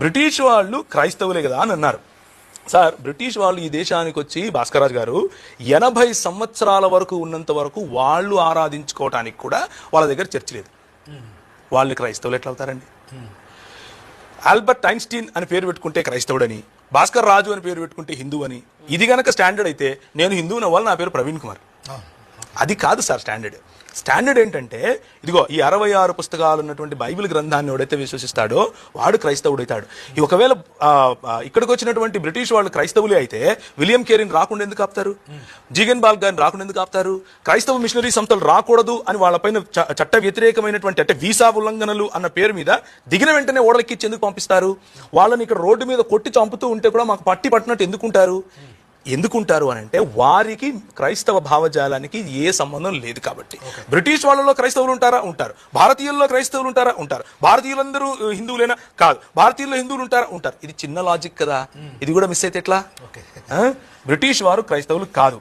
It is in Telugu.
బ్రిటిష్ వాళ్ళు క్రైస్తవులే కదా అని అన్నారు. సార్ బ్రిటిష్ వాళ్ళు ఈ దేశానికి వచ్చి భాస్కరాజ్ గారు ఎనభై సంవత్సరాల వరకు ఉన్నంత వరకు వాళ్ళు ఆరాధించుకోవటానికి కూడా వాళ్ళ దగ్గర చర్చ లేదు. వాళ్ళు క్రైస్తవులు ఎట్లా అవుతారండి? ఆల్బర్ట్ ఐన్స్టీన్ అని పేరు పెట్టుకుంటే క్రైస్తవుడని భాస్కర్ రాజు అని పేరు పెట్టుకుంటే హిందూ అని ఇది గనక స్టాండర్డ్ అయితే నేను హిందువుని అవ్వాలి నా పేరు ప్రవీణ్ కుమార్. అది కాదు సార్ స్టాండర్డ్. స్టాండర్డ్ ఏంటంటే ఇదిగో ఈ అరవై ఆరు పుస్తకాలు ఉన్నటువంటి బైబిల్ గ్రంథాన్ని ఎవడైతే విశ్వసిస్తాడో వాడు క్రైస్తవుడు అవుతాడు ఈ ఒకవేళ ఇక్కడికి వచ్చినటువంటి బ్రిటిష్ వాళ్ళు క్రైస్తవులే అయితే విలియం కేరీని రాకుండా ఎందుకు ఆపుతారు? జీగన్ బాల్ గారిని రాకుండా ఎందుకు ఆపుతారు? క్రైస్తవ మిషనరీ సంస్థలు రాకూడదు అని వాళ్ళపైన చట్ట వ్యతిరేకమైనటువంటి అంటే వీసా ఉల్లంఘనలు అన్న పేరు మీద దిగిన వెంటనే ఓడలెక్కిచ్చి ఎందుకు పంపిస్తారు? వాళ్ళని ఇక్కడ రోడ్డు మీద కొట్టి చంపుతూ ఉంటే కూడా మాకు పట్టి పట్టినట్టు ఎందుకుంటారు? ఎందుకుంటారు అని అంటే వారికి క్రైస్తవ భావజాలానికి ఏ సంబంధం లేదు కాబట్టి. బ్రిటిష్ వాళ్ళలో క్రైస్తవులు ఉంటారా? ఉంటారు. భారతీయుల్లో క్రైస్తవులు ఉంటారా? ఉంటారు. భారతీయులందరూ హిందువులేనా? కాదు. భారతీయుల్లో హిందువులు ఉంటారా? ఉంటారు. ఇది చిన్న లాజిక్ కదా. ఇది కూడా మిస్ అయితే ఎట్లా? ఆ? బ్రిటిష్ వారు క్రైస్తవులు కాదు.